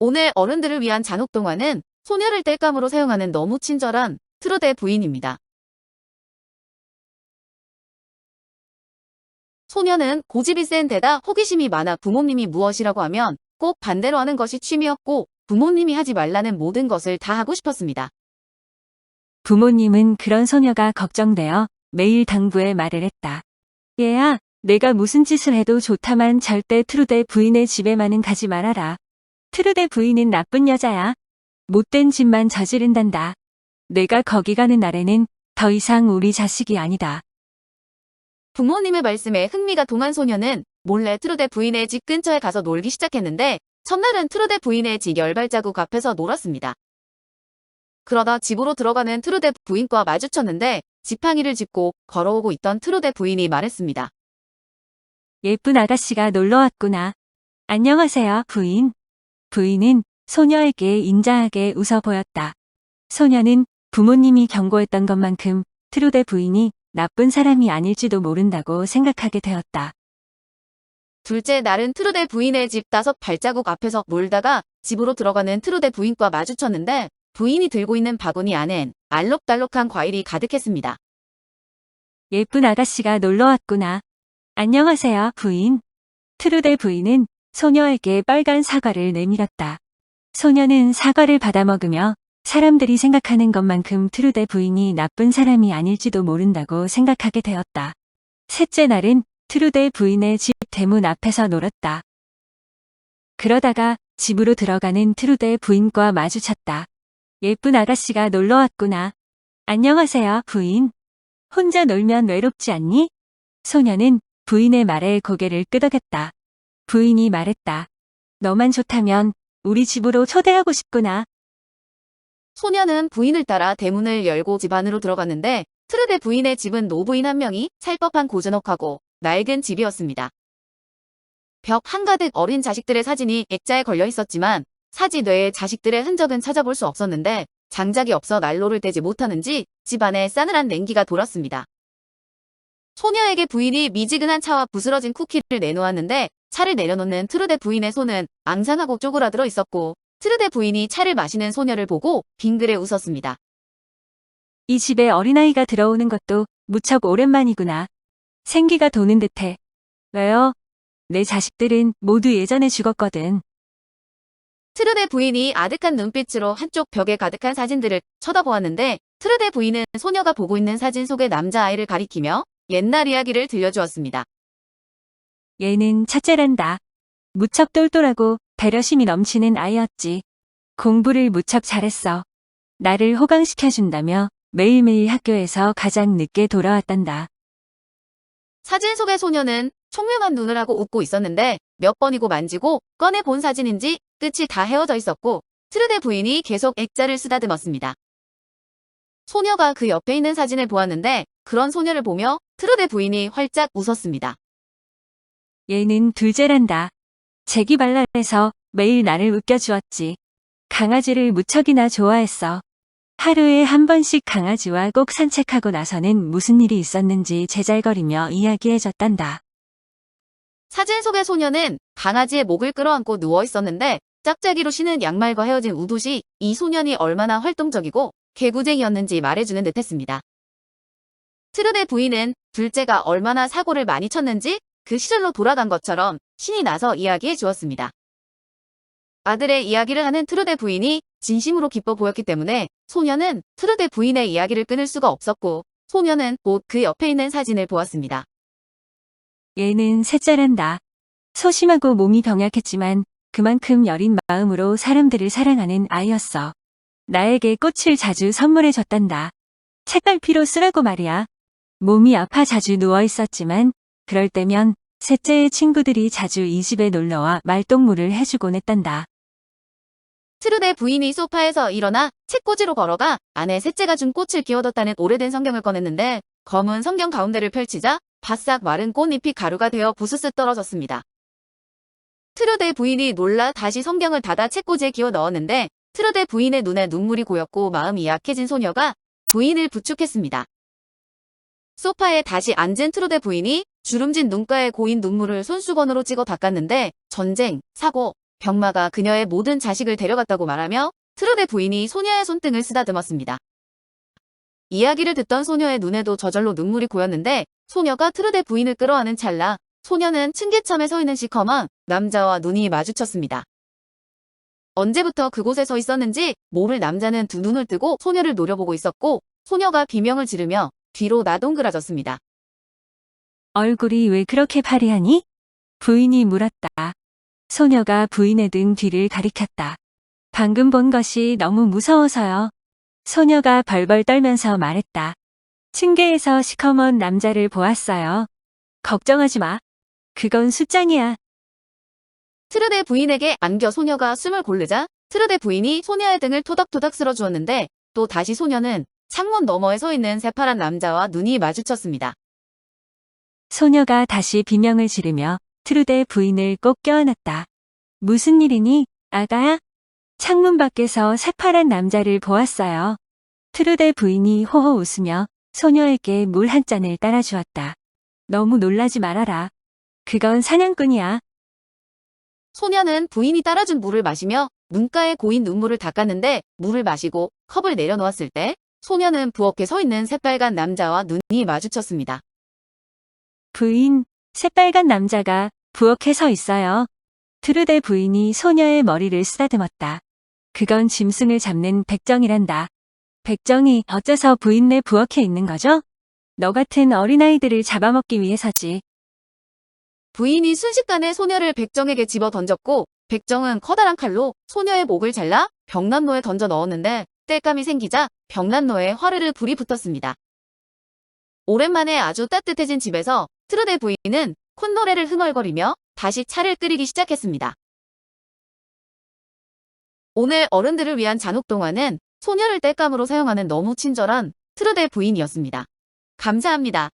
오늘 어른들을 위한 잔혹동화는 소녀를 땔감으로 사용하는 너무 친절한 트루데 부인입니다. 소녀는 고집이 센 데다 호기심이 많아 부모님이 무엇이라고 하면 꼭 반대로 하는 것이 취미였고 부모님이 하지 말라는 모든 것을 다 하고 싶었습니다. 부모님은 그런 소녀가 걱정되어 매일 당부에 말을 했다. 얘야, 내가 무슨 짓을 해도 좋다만 절대 트루데 부인의 집에만은 가지 말아라. 트루데 부인은 나쁜 여자야. 못된 짓만 저지른단다. 내가 거기 가는 날에는 더 이상 우리 자식이 아니다. 부모님의 말씀에 흥미가 동한 소녀는 몰래 트루데 부인의 집 근처에 가서 놀기 시작했는데 첫날은 트루데 부인의 집 열발자국 앞에서 놀았습니다. 그러다 집으로 들어가는 트루데 부인과 마주쳤는데 지팡이를 짚고 걸어오고 있던 트루데 부인이 말했습니다. 예쁜 아가씨가 놀러 왔구나. 안녕하세요, 부인. 부인은 소녀에게 인자하게 웃어 보였다. 소녀는 부모님이 경고했던 것만큼 트루데 부인이 나쁜 사람이 아닐지도 모른다고 생각하게 되었다. 둘째 날은 트루데 부인의 집 다섯 발자국 앞에서 놀다가 집으로 들어가는 트루데 부인과 마주쳤는데 부인이 들고 있는 바구니 안엔 알록달록한 과일이 가득했습니다. 예쁜 아가씨가 놀러 왔구나. 안녕하세요, 부인. 트루데 부인은 소녀에게 빨간 사과를 내밀었다. 소녀는 사과를 받아 먹으며 사람들이 생각하는 것만큼 트루데 부인이 나쁜 사람이 아닐지도 모른다고 생각하게 되었다. 셋째 날은 트루데 부인의 집 대문 앞에서 놀았다. 그러다가 집으로 들어가는 트루데 부인과 마주쳤다. 예쁜 아가씨가 놀러 왔구나. 안녕하세요, 부인. 혼자 놀면 외롭지 않니? 소녀는 부인의 말에 고개를 끄덕였다. 부인이 말했다. 너만 좋다면 우리 집으로 초대하고 싶구나. 소녀는 부인을 따라 대문을 열고 집 안으로 들어갔는데 트루데 부인의 집은 노부인 한 명이 살 법한 고즈넉하고 낡은 집이었습니다. 벽 한가득 어린 자식들의 사진이 액자에 걸려 있었지만 사진 외에 자식들의 흔적은 찾아볼 수 없었는데 장작이 없어 난로를 떼지 못하는지 집안에 싸늘한 냉기가 돌았습니다. 소녀에게 부인이 미지근한 차와 부스러진 쿠키를 내놓았는데 차를 내려놓는 트루데 부인의 손은 앙상하고 쪼그라들어 있었고 트루데 부인이 차를 마시는 소녀를 보고 빙그레 웃었습니다. 이 집에 어린아이가 들어오는 것도 무척 오랜만이구나. 생기가 도는 듯해. 왜요? 내 자식들은 모두 예전에 죽었거든. 트루데 부인이 아득한 눈빛으로 한쪽 벽에 가득한 사진들을 쳐다보았는데 트루데 부인은 소녀가 보고 있는 사진 속의 남자아이를 가리키며 옛날 이야기를 들려주었습니다. 얘는 첫째란다. 무척 똘똘하고 배려심이 넘치는 아이였지. 공부를 무척 잘했어. 나를 호강시켜준다며 매일매일 학교에서 가장 늦게 돌아왔단다. 사진 속의 소녀는 총명한 눈을 하고 웃고 있었는데 몇 번이고 만지고 꺼내 본 사진인지 끝이 다 헤어져 있었고 트루데 부인이 계속 액자를 쓰다듬었습니다. 소녀가 그 옆에 있는 사진을 보았는데 그런 소녀를 보며 트루데 부인이 활짝 웃었습니다. 얘는 둘째란다. 재기발랄해서 매일 나를 웃겨주었지. 강아지를 무척이나 좋아했어. 하루에 한 번씩 강아지와 꼭 산책하고 나서는 무슨 일이 있었는지 제잘거리며 이야기해줬단다. 사진 속의 소녀는 강아지의 목을 끌어안고 누워 있었는데 짝짝이로 신은 양말과 헤어진 우붓이 이 소년이 얼마나 활동적이고 개구쟁이였는지 말해주는 듯했습니다. 트루데 부인은 둘째가 얼마나 사고를 많이 쳤는지 그 시절로 돌아간 것처럼 신이 나서 이야기해 주었습니다. 아들의 이야기를 하는 트루데 부인이 진심으로 기뻐 보였기 때문에 소녀는 트루데 부인의 이야기를 끊을 수가 없었고 소녀는 곧 그 옆에 있는 사진을 보았습니다. 얘는 셋째란다. 소심하고 몸이 병약했지만 그만큼 여린 마음으로 사람들을 사랑하는 아이였어. 나에게 꽃을 자주 선물해 줬단다. 책갈피로 쓰라고 말이야. 몸이 아파 자주 누워 있었지만 그럴 때면 셋째의 친구들이 자주 이 집에 놀러와 말동무를 해주곤 했단다. 트루데 부인이 소파에서 일어나 책꽂이로 걸어가 안에 셋째가 준 꽃을 끼워뒀다는 오래된 성경을 꺼냈는데 검은 성경 가운데를 펼치자 바싹 마른 꽃잎이 가루가 되어 부스스 떨어졌습니다. 트루데 부인이 놀라 다시 성경을 닫아 책꽂이에 끼워 넣었는데 트루데 부인의 눈에 눈물이 고였고 마음이 약해진 소녀가 부인을 부축했습니다. 소파에 다시 앉은 트루데 부인이 주름진 눈가에 고인 눈물을 손수건으로 찍어 닦았는데 전쟁, 사고, 병마가 그녀의 모든 자식을 데려갔다고 말하며 트루데 부인이 소녀의 손등을 쓰다듬었습니다. 이야기를 듣던 소녀의 눈에도 저절로 눈물이 고였는데 소녀가 트루데 부인을 끌어안은 찰나 소녀는 층계참에 서 있는 시커먼 남자와 눈이 마주쳤습니다. 언제부터 그곳에 서 있었는지 모를 남자는 두 눈을 뜨고 소녀를 노려보고 있었고 소녀가 비명을 지르며 뒤로 나동그라졌습니다. 얼굴이 왜 그렇게 파리하니? 부인이 물었다. 소녀가 부인의 등 뒤를 가리켰다. 방금 본 것이 너무 무서워서요. 소녀가 벌벌 떨면서 말했다. 층계에서 시커먼 남자를 보았어요. 걱정하지 마. 그건 숫장이야. 트르데 부인에게 안겨 소녀가 숨을 고르자 트르데 부인이 소녀의 등을 토닥토닥 쓸어주었는데 또 다시 소녀는 창문 너머에 서 있는 새파란 남자와 눈이 마주쳤습니다. 소녀가 다시 비명을 지르며 트루데 부인을 꼭 껴안았다. 무슨 일이니, 아가야? 창문 밖에서 새파란 남자를 보았어요. 트루데 부인이 호호 웃으며 소녀에게 물 한 잔을 따라주었다. 너무 놀라지 말아라. 그건 사냥꾼이야. 소녀는 부인이 따라준 물을 마시며 눈가에 고인 눈물을 닦았는데 물을 마시고 컵을 내려놓았을 때 소녀는 부엌에 서 있는 새빨간 남자와 눈이 마주쳤습니다. 부인, 새빨간 남자가 부엌에 서 있어요. 트루데 부인이 소녀의 머리를 쓰다듬었다. 그건 짐승을 잡는 백정이란다. 백정이 어째서 부인네 부엌에 있는 거죠? 너 같은 어린아이들을 잡아먹기 위해서지. 부인이 순식간에 소녀를 백정에게 집어 던졌고 백정은 커다란 칼로 소녀의 목을 잘라 벽난로에 던져 넣었는데 땔감이 생기자 벽난로에 화르르 불이 붙었습니다. 오랜만에 아주 따뜻해진 집에서 트루데 부인은 콧노래를 흥얼거리며 다시 차를 끓이기 시작했습니다. 오늘 어른들을 위한 잔혹동화는 소녀를 땔감으로 사용하는 너무 친절한 트루데 부인이었습니다. 감사합니다.